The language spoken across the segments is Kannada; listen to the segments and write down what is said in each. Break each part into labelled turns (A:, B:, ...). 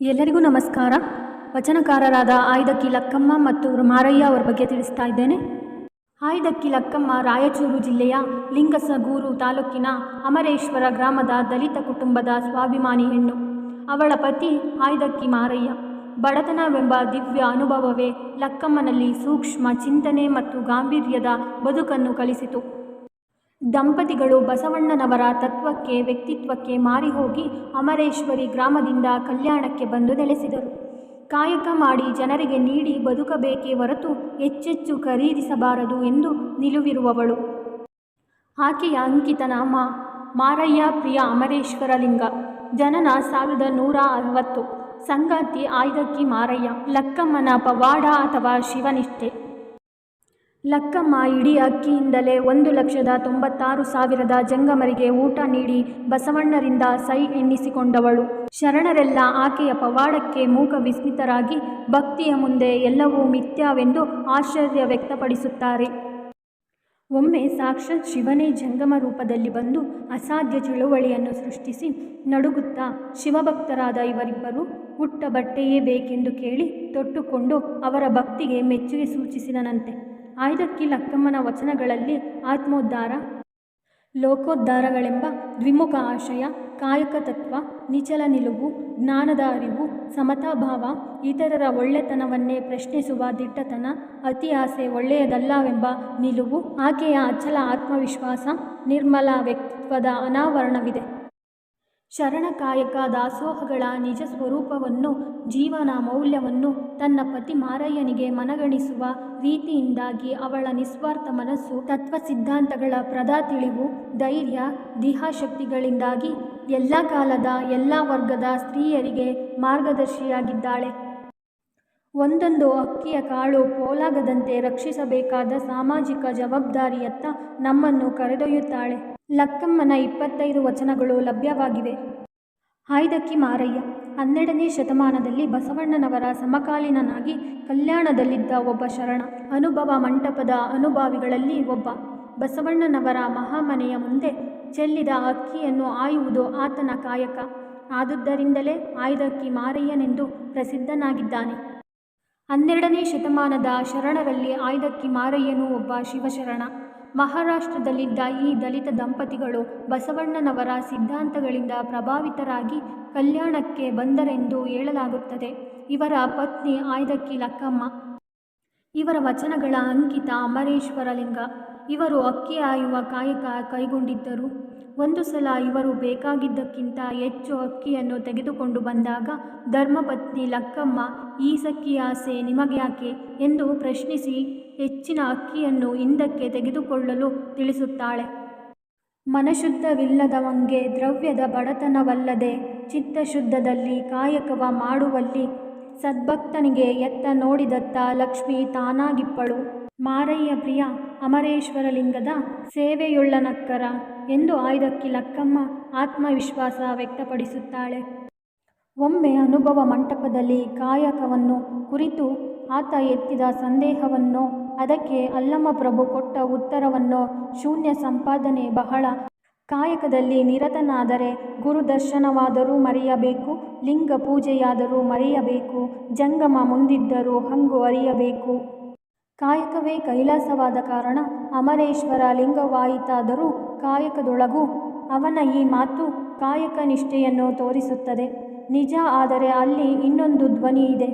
A: ಎಲ್ಲರಿಗೂ ನಮಸ್ಕಾರ. ವಚನಕಾರರಾದ ಆಯ್ದಕ್ಕಿ ಲಕ್ಕಮ್ಮ ಮತ್ತು ಮಾರಯ್ಯ ಅವರ ಬಗ್ಗೆ ತಿಳಿಸ್ತಾ ಇದ್ದೇನೆ. ಆಯ್ದಕ್ಕಿ ಲಕ್ಕಮ್ಮ ರಾಯಚೂರು ಜಿಲ್ಲೆಯ ಲಿಂಗಸಗೂರು ತಾಲೂಕಿನ ಅಮರೇಶ್ವರ ಗ್ರಾಮದ ದಲಿತ ಕುಟುಂಬದ ಸ್ವಾಭಿಮಾನಿ ಹೆಣ್ಣು. ಅವಳ ಪತಿ ಆಯ್ದಕ್ಕಿ ಮಾರಯ್ಯ. ಬಡತನವೆಂಬ ದಿವ್ಯ ಅನುಭವವೇ ಲಕ್ಕಮ್ಮನಲ್ಲಿ ಸೂಕ್ಷ್ಮ ಚಿಂತನೆ ಮತ್ತು ಗಾಂಭೀರ್ಯದ ಬದುಕನ್ನು ಕಲಿಸಿತು. ದಂಪತಿಗಳು ಬಸವಣ್ಣನವರ ತತ್ವಕ್ಕೆ, ವ್ಯಕ್ತಿತ್ವಕ್ಕೆ ಮಾರಿಹೋಗಿ ಅಮರೇಶ್ವರಿ ಗ್ರಾಮದಿಂದ ಕಲ್ಯಾಣಕ್ಕೆ ಬಂದು ನೆಲೆಸಿದರು. ಕಾಯಕ ಮಾಡಿ ಜನರಿಗೆ ನೀಡಿ ಬದುಕಬೇಕೇ ಹೊರತು ಹೆಚ್ಚೆಚ್ಚು ಖರೀದಿಸಬಾರದು ಎಂದು ನಿಲುವಿರುವವಳು. ಆಕೆಯ ಅಂಕಿತ ನಾಮ ಮಾರಯ್ಯ ಪ್ರಿಯ ಅಮರೇಶ್ವರ ಲಿಂಗ. ಜನನ ಸಾವಿರದ ನೂರ ಅರವತ್ತು. ಸಂಗಾತಿ ಆಯ್ದಕ್ಕಿ ಮಾರಯ್ಯ. ಲಕ್ಕಮ್ಮನ ಪವಾಡ ಅಥವಾ ಶಿವನಿಷ್ಠೆ. ಲಕ್ಕಮ್ಮ ಇಡೀ ಅಕ್ಕಿಯಿಂದಲೇ ಒಂದು ಲಕ್ಷದ ತೊಂಬತ್ತಾರು ಸಾವಿರದ ಜಂಗಮರಿಗೆ ಊಟ ನೀಡಿ ಬಸವಣ್ಣರಿಂದ ಸೈ ಎನ್ನಿಸಿಕೊಂಡವಳು. ಶರಣರೆಲ್ಲ ಆಕೆಯ ಪವಾಡಕ್ಕೆ ಮೂಕ ವಿಸ್ಮಿತರಾಗಿ ಭಕ್ತಿಯ ಮುಂದೆ ಎಲ್ಲವೂ ಮಿಥ್ಯವೆಂದು ಆಶ್ಚರ್ಯ ವ್ಯಕ್ತಪಡಿಸುತ್ತಾರೆ. ಒಮ್ಮೆ ಸಾಕ್ಷಾತ್ ಶಿವನೇ ಜಂಗಮ ರೂಪದಲ್ಲಿ ಬಂದು ಅಸಾಧ್ಯ ಚಳುವಳಿಯನ್ನು ಸೃಷ್ಟಿಸಿ ನಡುಗುತ್ತಾ ಶಿವಭಕ್ತರಾದ ಇವರಿಬ್ಬರು ಹುಟ್ಟ ಬಟ್ಟೆಯೇ ಬೇಕೆಂದು ಕೇಳಿ ತೊಟ್ಟುಕೊಂಡು ಅವರ ಭಕ್ತಿಗೆ ಮೆಚ್ಚುಗೆ ಸೂಚಿಸಿದನಂತೆ. ಆಯ್ದಕ್ಕಿ ಲಕ್ಕಮ್ಮನ ವಚನಗಳಲ್ಲಿ ಆತ್ಮೋದ್ಧಾರ, ಲೋಕೋದ್ಧಾರಗಳೆಂಬ ದ್ವಿಮುಖ ಆಶಯ, ಕಾಯಕ ತತ್ವ, ನಿಚಲ ನಿಲುವು, ಜ್ಞಾನದ ಅರಿವು, ಸಮತಾಭಾವ, ಇತರರ ಒಳ್ಳೆತನವನ್ನೇ ಪ್ರಶ್ನಿಸುವ ದಿಟ್ಟತನ, ಅತಿ ಆಸೆ ಒಳ್ಳೆಯದಲ್ಲವೆಂಬ ನಿಲುವು, ಆಕೆಯ ಅಚಲ ಆತ್ಮವಿಶ್ವಾಸ, ನಿರ್ಮಲ ವ್ಯಕ್ತಿತ್ವದ ಅನಾವರಣವಿದೆ. ಶರಣಕಾಯಕ ದಾಸೋಹಗಳ ನಿಜ ಸ್ವರೂಪವನ್ನು, ಜೀವನ ಮೌಲ್ಯವನ್ನು ತನ್ನ ಪತಿ ಮಾರಯ್ಯನಿಗೆ ಮನಗಣಿಸುವ ರೀತಿಯಿಂದಾಗಿ ಅವಳ ನಿಸ್ವಾರ್ಥ ಮನಸ್ಸು, ತತ್ವ ಸಿದ್ಧಾಂತಗಳ ಪ್ರದಾ ತಿಳಿವು, ಧೈರ್ಯ, ದಿಹಾಶಕ್ತಿಗಳಿಂದಾಗಿ ಎಲ್ಲ ಕಾಲದ ಎಲ್ಲ ವರ್ಗದ ಸ್ತ್ರೀಯರಿಗೆ ಮಾರ್ಗದರ್ಶಿಯಾಗಿದ್ದಾಳೆ. ಒಂದೊಂದು ಅಕ್ಕಿಯ ಕಾಳು ಪೋಲಾಗದಂತೆ ರಕ್ಷಿಸಬೇಕಾದ ಸಾಮಾಜಿಕ ಜವಾಬ್ದಾರಿಯತ್ತ ನಮ್ಮನ್ನು ಕರೆದೊಯ್ಯುತ್ತಾಳೆ. ಲಕ್ಕಮ್ಮನ ಇಪ್ಪತ್ತೈದು ವಚನಗಳು ಲಭ್ಯವಾಗಿವೆ. ಆಯ್ದಕ್ಕಿ ಮಾರಯ್ಯ, ಹನ್ನೆರಡನೇ ಶತಮಾನದಲ್ಲಿ ಬಸವಣ್ಣನವರ ಸಮಕಾಲೀನನಾಗಿ ಕಲ್ಯಾಣದಲ್ಲಿದ್ದ ಒಬ್ಬ ಶರಣ. ಅನುಭವ ಮಂಟಪದ ಅನುಭಾವಿಗಳಲ್ಲಿ ಒಬ್ಬ. ಬಸವಣ್ಣನವರ ಮಹಾಮನೆಯ ಮುಂದೆ ಚೆಲ್ಲಿದ ಅಕ್ಕಿಯನ್ನು ಆಯುವುದು ಆತನ ಕಾಯಕ. ಆದುದರಿಂದಲೇ ಆಯ್ದಕ್ಕಿ ಮಾರಯ್ಯನೆಂದು ಪ್ರಸಿದ್ಧನಾಗಿದ್ದಾನೆ. ಹನ್ನೆರಡನೇ ಶತಮಾನದ ಶರಣರಲ್ಲಿ ಆಯ್ದಕ್ಕಿ ಮಾರಯ್ಯನೂ ಒಬ್ಬ ಶಿವಶರಣ. ಮಹಾರಾಷ್ಟ್ರದಲ್ಲಿದ್ದ ಈ ದಲಿತ ದಂಪತಿಗಳು ಬಸವಣ್ಣನವರ ಸಿದ್ಧಾಂತಗಳಿಂದ ಪ್ರಭಾವಿತರಾಗಿ ಕಲ್ಯಾಣಕ್ಕೆ ಬಂದರೆಂದು ಹೇಳಲಾಗುತ್ತದೆ. ಇವರ ಪತ್ನಿ ಆಯ್ದಕ್ಕಿ ಲಕ್ಕಮ್ಮ. ಇವರ ವಚನಗಳ ಅಂಕಿತ ಅಮರೇಶ್ವರಲಿಂಗ. ಇವರು ಅಕ್ಕಿ ಆಯುವ ಕಾಯಕ ಕೈಗೊಂಡಿದ್ದರು. ಒಂದು ಸಲ ಇವರು ಬೇಕಾಗಿದ್ದಕ್ಕಿಂತ ಹೆಚ್ಚು ಅಕ್ಕಿಯನ್ನು ತೆಗೆದುಕೊಂಡು ಬಂದಾಗ, ಧರ್ಮಪತ್ನಿ ಲಕ್ಕಮ್ಮ, ಈ ಸಕ್ಕಿ ಆಸೆ ನಿಮಗ್ಯಾಕೆ? ಎಂದು ಪ್ರಶ್ನಿಸಿ, ಹೆಚ್ಚಿನ ಅಕ್ಕಿಯನ್ನು ಹಿಂದಕ್ಕೆ ತೆಗೆದುಕೊಳ್ಳಲು ತಿಳಿಸುತ್ತಾಳೆ. ಮನಶುದ್ಧವಿಲ್ಲದವಂಗೆ ದ್ರವ್ಯದ ಬಡತನವಲ್ಲದೆ ಚಿತ್ತಶುದ್ಧದಲ್ಲಿ ಕಾಯಕವ ಮಾಡುವಲ್ಲಿ ಸದ್ಭಕ್ತನಿಗೆ ಎತ್ತ ನೋಡಿದತ್ತ ಲಕ್ಷ್ಮಿ ತಾನಾಗಿಪ್ಪಳು. ಮಾರಯ್ಯ ಪ್ರಿಯ ಅಮರೇಶ್ವರಲಿಂಗದ ಸೇವೆಯುಳ್ಳನಕ್ಕರ ಎಂದು ಆಯ್ದಕ್ಕಿ ಲಕ್ಕಮ್ಮ ಆತ್ಮವಿಶ್ವಾಸ ವ್ಯಕ್ತಪಡಿಸುತ್ತಾಳೆ. ಒಮ್ಮೆ ಅನುಭವ ಮಂಟಪದಲ್ಲಿ ಕಾಯಕವನ್ನು ಕುರಿತು ಆತ ಎತ್ತಿದ ಸಂದೇಹವನ್ನು ಅದಕ್ಕೆ ಅಲ್ಲಮ್ಮ ಪ್ರಭು ಕೊಟ್ಟ ಉತ್ತರವನ್ನು ಶೂನ್ಯ ಸಂಪಾದನೆ ಬಹಳ. ಕಾಯಕದಲ್ಲಿ ನಿರತನಾದರೆ ಗುರುದರ್ಶನವಾದರೂ ಮರೆಯಬೇಕು, ಲಿಂಗ ಪೂಜೆಯಾದರೂ ಮರೆಯಬೇಕು, ಜಂಗಮ ಮುಂದಿದ್ದರೂ ಹಂಗು ಅರಿಯಬೇಕು. ಕಾಯಕವೇ ಕೈಲಾಸವಾದ ಕಾರಣ ಅಮರೇಶ್ವರ ಲಿಂಗವಾಯಿತಾದರೂ ಕಾಯಕದೊಳಗೂ ಅವನ ಈ ಮಾತು ಕಾಯಕ ನಿಷ್ಠೆಯನ್ನು ತೋರಿಸುತ್ತದೆ. ನಿಜ ಆದರೆ ಅಲ್ಲಿ ಇನ್ನೊಂದು ಧ್ವನಿ ಇದೆ.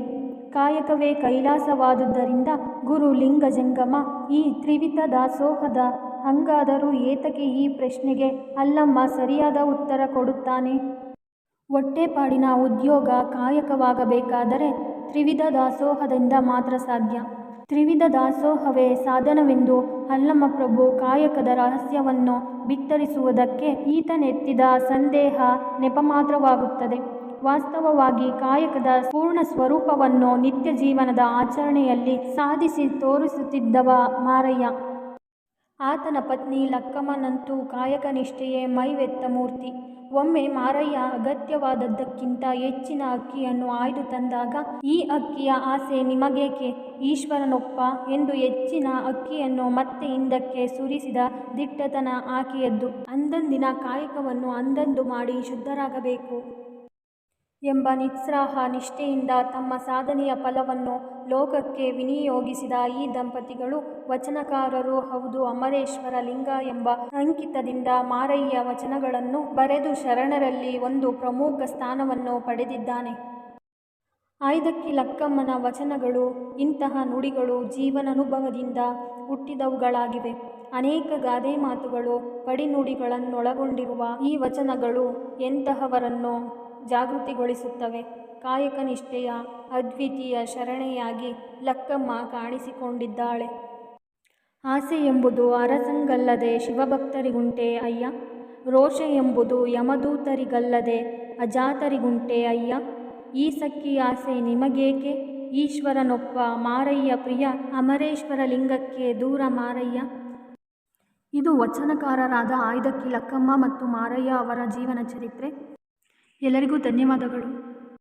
A: ಕಾಯಕವೇ ಕೈಲಾಸವಾದುದರಿಂದ ಗುರು ಲಿಂಗ ಜಂಗಮ, ಈ ತ್ರಿವಿಧ ದಾಸೋಹದ ಹಂಗಾದರೂ ಏತಕ್ಕೆ ಈ ಪ್ರಶ್ನೆಗೆ ಅಲ್ಲಮ್ಮ ಸರಿಯಾದ ಉತ್ತರ ಕೊಡುತ್ತಾನೆ? ಹೊಟ್ಟೆಪಾಡಿನ ಉದ್ಯೋಗ ಕಾಯಕವಾಗಬೇಕಾದರೆ ತ್ರಿವಿಧ ದಾಸೋಹದಿಂದ ಮಾತ್ರ ಸಾಧ್ಯ. ತ್ರಿವಿಧ ದಾಸೋಹವೇ ಸಾಧನವೆಂದು ಅಲ್ಲಮ್ಮ ಪ್ರಭು ಕಾಯಕದ ರಹಸ್ಯವನ್ನು ಬಿತ್ತರಿಸುವುದಕ್ಕೆ ಈತನೆತ್ತಿದ ಸಂದೇಹ ನೆಪ ಮಾತ್ರವಾಗುತ್ತದೆ ವಾಸ್ತವವಾಗಿ ಕಾಯಕದ ಪೂರ್ಣ ಸ್ವರೂಪವನ್ನು ನಿತ್ಯ ಜೀವನದ ಆಚರಣೆಯಲ್ಲಿ ಸಾಧಿಸಿ ತೋರಿಸುತ್ತಿದ್ದವ ಮಾರಯ್ಯ. ಆತನ ಪತ್ನಿ ಲಕ್ಕಮ್ಮನಂತೂ ಕಾಯಕನಿಷ್ಠೆಯೇ ಮೈವೆತ್ತ ಮೂರ್ತಿ. ಒಮ್ಮೆ ಮಾರಯ್ಯ ಅಗತ್ಯವಾದದ್ದಕ್ಕಿಂತ ಹೆಚ್ಚಿನ ಅಕ್ಕಿಯನ್ನು ಆಯ್ದು ತಂದಾಗ, ಈ ಅಕ್ಕಿಯ ಆಸೆ ನಿಮಗೇಕೆ? ಈಶ್ವರನೊಪ್ಪ ಎಂದು ಹೆಚ್ಚಿನ ಅಕ್ಕಿಯನ್ನು ಮತ್ತೆ ಹಿಂದಕ್ಕೆ ಸುರಿಸಿದ ದಿಟ್ಟತನ ಆಕೆಯದ್ದು. ಅಂದಂದಿನ ಕಾಯಕವನ್ನು ಅಂದಂದು ಮಾಡಿ ಶುದ್ಧರಾಗಬೇಕು. ಎಂಬ ನಿಸ್ಸಾಹ ನಿಷ್ಠೆಯಿಂದ ತಮ್ಮ ಸಾಧನೆಯ ಫಲವನ್ನು ಲೋಕಕ್ಕೆ ವಿನಿಯೋಗಿಸಿದ ಈ ದಂಪತಿಗಳು ವಚನಕಾರರು ಹೌದು, ಅಮರೇಶ್ವರ ಲಿಂಗ ಎಂಬ ಅಂಕಿತದಿಂದ ಮಾರಯ್ಯ ವಚನಗಳನ್ನು ಬರೆದು ಶರಣರಲ್ಲಿ ಒಂದು ಪ್ರಮುಖ ಸ್ಥಾನವನ್ನು ಪಡೆದಿದ್ದಾನೆ. ಆಯ್ದಕ್ಕಿ ಲಕ್ಕಮ್ಮನ ವಚನಗಳು ಇಂತಹ ನುಡಿಗಳು ಜೀವನಾನುಭವದಿಂದ ಹುಟ್ಟಿದವುಗಳಾಗಿವೆ. ಅನೇಕ ಗಾದೆ ಮಾತುಗಳು, ಪಡಿನುಡಿಗಳನ್ನೊಳಗೊಂಡಿರುವ ಈ ವಚನಗಳು ಎಂತಹವರನ್ನು ಜಾಗೃತಿಗೊಳಿಸುತ್ತವೆ. ಕಾಯಕ ನಿಷ್ಠೆಯ ಅದ್ವಿತೀಯ ಶರಣೆಯಾಗಿ ಲಕ್ಕಮ್ಮ ಕಾಣಿಸಿಕೊಂಡಿದ್ದಾಳೆ. ಆಸೆ ಎಂಬುದು ಅರಸಂಗಲ್ಲದೆ ಶಿವಭಕ್ತರಿಗುಂಟೆ ಅಯ್ಯ. ರೋಷ ಎಂಬುದು ಯಮದೂತರಿಗಲ್ಲದೆ ಅಜಾತರಿಗುಂಟೆ ಅಯ್ಯ. ಈ ಸಕ್ಕಿ ಆಸೆ ನಿಮಗೇಕೆ? ಈಶ್ವರನೊಪ್ಪ ಮಾರಯ್ಯ ಪ್ರಿಯ ಅಮರೇಶ್ವರ ಲಿಂಗಕ್ಕೆ ದೂರ ಮಾರಯ್ಯ. ಇದು ವಚನಕಾರರಾದ ಆಯ್ದಕ್ಕಿ ಲಕ್ಕಮ್ಮ ಮತ್ತು ಮಾರಯ್ಯ ಅವರ ಜೀವನ ಚರಿತ್ರೆ. ಎಲ್ಲರಿಗೂ ಧನ್ಯವಾದಗಳು.